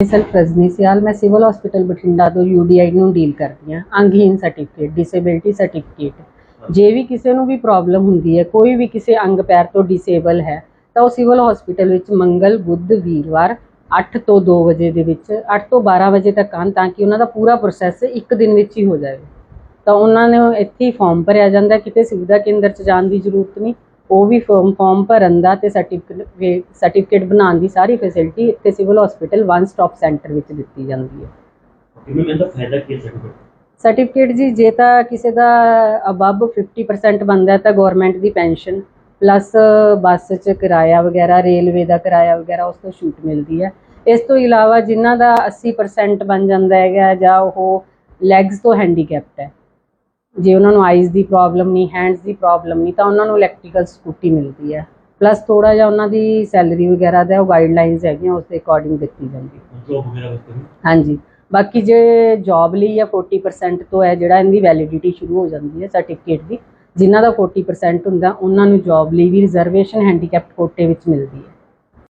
Self Rajni ਸਿਆਲ ਮੈਂ civil hospital Bathinda ਤੋਂ ਯੂਡੀਆਈ ਨੂੰ ਡੀਲ ਕਰਦੀ ਹਾਂ ਅੰਗਹੀਨ ਸਰਟੀਫਿਕੇਟ ਡਿਸੇਬਿਲਟੀ ਸਰਟੀਫਿਕੇਟ ਜੇ ਵੀ ਕਿਸੇ ਨੂੰ ਵੀ ਪ੍ਰੋਬਲਮ ਹੁੰਦੀ ਹੈ ਕੋਈ ਵੀ ਕਿਸੇ ਅੰਗ ਪੈਰ ਤੋਂ ਡਿਸੇਬਲ ਹੈ ਤਾਂ ਉਹ ਸਿਵਲ ਹਸਪੀਟਲ ਵਿੱਚ ਮੰਗਲ ਬੁੱਧ ਵੀਰਵਾਰ 8 ਤੋਂ 2 ਵਜੇ ਦੇ ਵਿੱਚ 8 ਤੋਂ 12 ਵਜੇ ਤੱਕ ਆਉਣ ਤਾਂ ਕਿ ਉਹਨਾਂ ਦਾ ਪੂਰਾ ਪ੍ਰੋਸੈਸ ਇੱਕ ਦਿਨ ਵਿੱਚ ਹੀ ਹੋ ਜਾਵੇ। ਤਾਂ ਉਹਨਾਂ ਨੇ ਇੱਥੇ ਹੀ ਫਾਰਮ ਭਰਿਆ ਜਾਂਦਾ ਕਿਤੇ ਸੁਵਿਧਾ ਕੇਂਦਰ 'ਚ ਜਾਣ ਦੀ ਜ਼ਰੂਰਤ ਨਹੀਂ। ਉਹ ਵੀ ਫਾਰਮ ਫਾਰਮ ਭਰਨ ਦਾ ਤੇ ਸਰਟੀਫਿਕੇਟ ਸਰਟੀਫਿਕੇਟ ਬਣਾਉਣ ਦੀ ਸਾਰੀ ਫੈਸਿਲਿਟੀ ਇੱਥੇ civil hospital one stop centre ਵਿੱਚ ਦਿੱਤੀ ਜਾਂਦੀ ਹੈ। ਕਿਵੇਂ ਫਾਇਦਾ ਕੀ ਹੈ ਸਰਟੀਫਿਕੇਟ ਸਰਟੀਫਿਕੇਟ ਜੀ ਜੇ ਤਾਂ ਕਿਸੇ ਦਾ ਅਬਵ 50% ਬਣਦਾ ਹੈ ਤਾਂ ਗਵਰਨਮੈਂਟ ਦੀ ਪੈਨਸ਼ਨ ਪਲੱਸ ਬੱਸ 'ਚ ਕਿਰਾਇਆ ਵਗੈਰਾ ਰੇਲਵੇ ਦਾ ਕਿਰਾਇਆ ਵਗੈਰਾ ਉਸ ਤੋਂ ਛੂਟ ਮਿਲਦੀ ਹੈ। ਇਸ ਤੋਂ ਇਲਾਵਾ ਜਿਨ੍ਹਾਂ ਦਾ 80% ਬਣ ਜਾਂਦਾ ਹੈਗਾ ਜਾਂ ਉਹ ਲੈਗਸ ਤੋਂ ਹੈਂਡੀਕੈਪਟ ਹੈ ਜੇ ਉਹਨਾਂ ਨੂੰ ਆਈਜ਼ ਦੀ ਪ੍ਰੋਬਲਮ ਨਹੀਂ ਹੈਂਡਸ ਦੀ ਪ੍ਰੋਬਲਮ ਨਹੀਂ ਤਾਂ ਉਹਨਾਂ ਨੂੰ ਇਲੈਕਟ੍ਰੀਕਲ ਸਕੂਟੀ ਮਿਲਦੀ ਹੈ। ਪਲੱਸ ਥੋੜਾ ਜਿਹਾ ਉਹਨਾਂ ਦੀ ਸੈਲਰੀ ਵਗੈਰਾ ਦਾ ਗਾਈਡਲਾਈਨਸ ਹੈਗੀਆਂ ਉਸ ਦੇ ਅਕੋਰਡਿੰਗ ਦਿੱਤੀ ਜਾਂਦੀ ਹੈ। ਹਾਂਜੀ। ਬਾਕੀ ਜੇ ਜੌਬ ਲਈ ਜਾਂ 40% ਤੋਂ ਹੈ ਜਿਹੜਾ ਇਹਦੀ ਵੈਲਿਡਿਟੀ ਸ਼ੁਰੂ ਹੋ ਜਾਂਦੀ ਹੈ ਸਰਟੀਫਿਕੇਟ ਦੀ ਜਿਨ੍ਹਾਂ ਦਾ 40% ਹੁੰਦਾ ਉਹਨਾਂ ਨੂੰ ਜੌਬ ਲਈ ਵੀ ਰਿਜ਼ਰਵੇਸ਼ਨ ਹੈਂਡੀਕੈਪਟ ਕੋਟੇ ਵਿੱਚ ਮਿਲਦੀ ਹੈ।